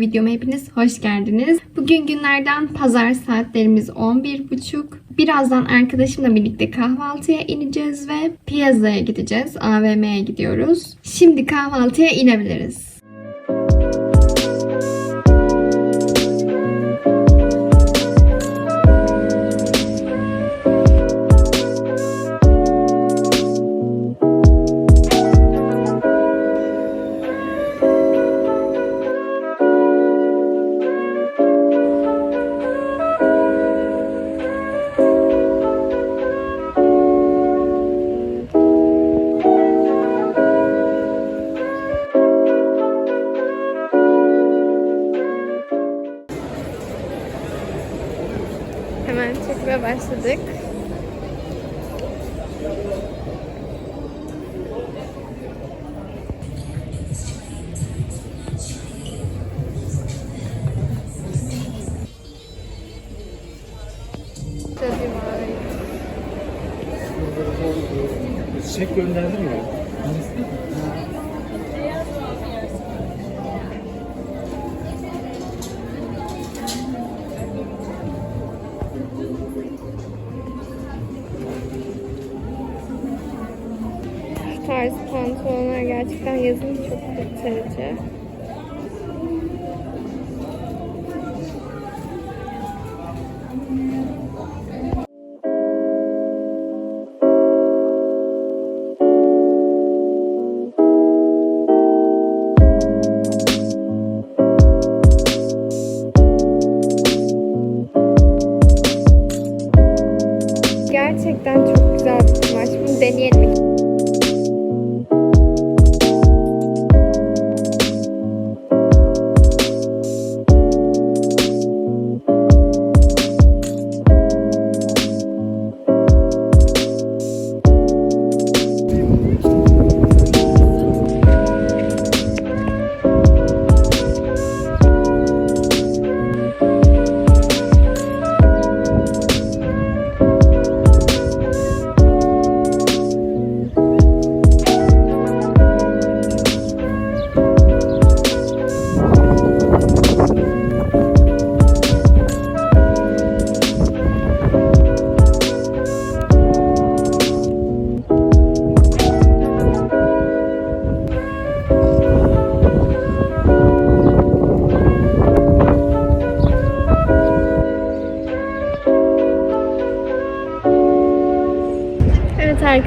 videoma hepiniz hoş geldiniz. Bugün günlerden pazar saatlerimiz 11.30. Birazdan arkadaşımla birlikte kahvaltıya ineceğiz ve piyazaya gideceğiz. AVM'ye gidiyoruz. Şimdi kahvaltıya inebiliriz. Çiçek gönderdim ya. Tarz pantolonlar gerçekten yazın çok kurtarıcı.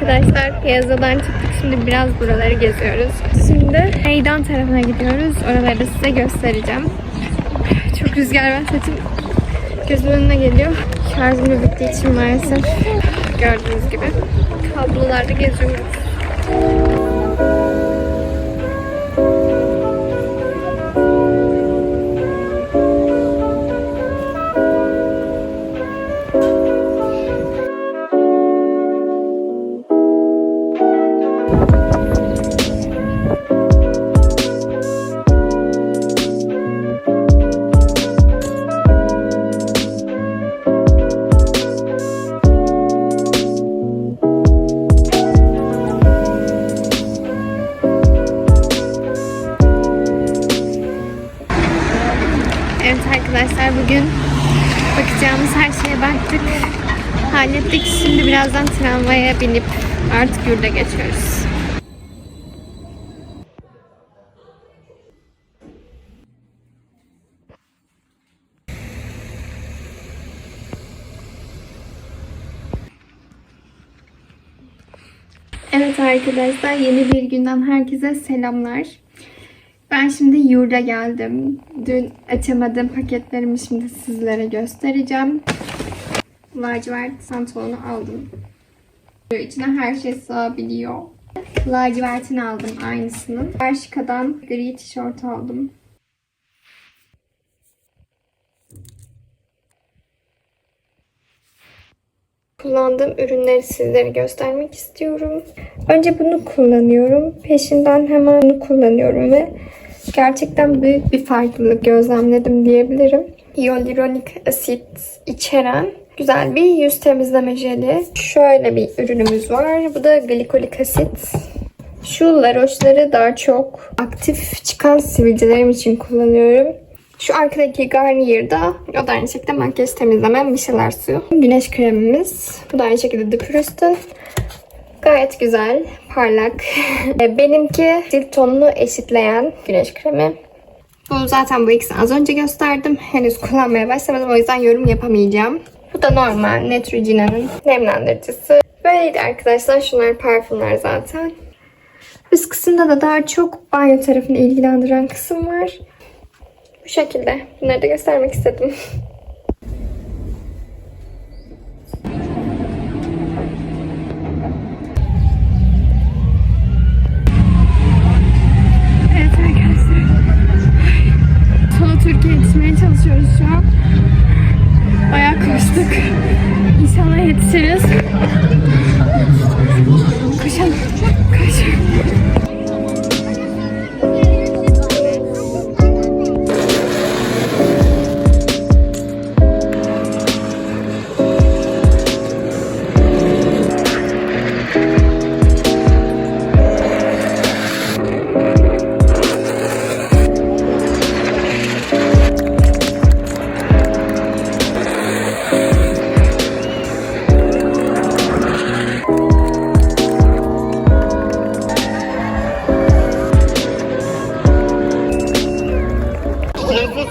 Arkadaşlar piyazadan çıktık. Şimdi biraz buraları geziyoruz. Şimdi meydan tarafına gidiyoruz. Oraları size göstereceğim. Çok rüzgar var. Saçım gözümün önüne geliyor. Şarjım da bittiği için maalesef gördüğünüz gibi kablolarda geziyoruz. Hallettik. Şimdi birazdan tramvaya binip artık yurda geçiyoruz. Evet arkadaşlar yeni bir günden herkese selamlar. Ben şimdi yurda geldim. Dün açamadığım paketlerimi şimdi sizlere göstereceğim. Lacivert pantolonu aldım. İçine her şey sığabiliyor. Lacivertini aldım aynısının. Bershka'dan gri tişört aldım. Kullandığım ürünleri sizlere göstermek istiyorum. Önce bunu kullanıyorum. Peşinden hemen bunu kullanıyorum ve gerçekten büyük bir farklılık gözlemledim diyebilirim. Hyaluronik asit içeren güzel bir yüz temizleme jeli. Şöyle bir ürünümüz var. Bu da glikolik asit. Şu La Roche'ları daha çok aktif çıkan sivilcelerim için kullanıyorum. Şu arkadaki Garnier'da o da aynı şekilde makyaj temizleme micellar suyu. Güneş kremimiz. Bu da aynı şekilde The Purist'in. Gayet güzel, parlak. Benimki cilt tonunu eşitleyen güneş kremi. Bu zaten bu ikisini az önce gösterdim. Henüz kullanmaya başlamadım o yüzden yorum yapamayacağım. Da normal Neutrogena'nın nemlendiricisi. Böyleydi arkadaşlar. Şunlar parfümler zaten. Üst kısımda da daha çok banyo tarafını ilgilendiren kısım var. Bu şekilde. Bunları da göstermek istedim.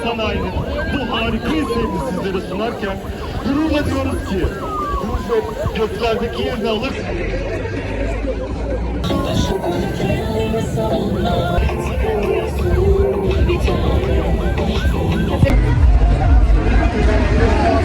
sanayinin bu harika eserini sizlere sunarken gururla diyoruz ki Gürcek göklerdeki yerini alır. Thank you.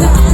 and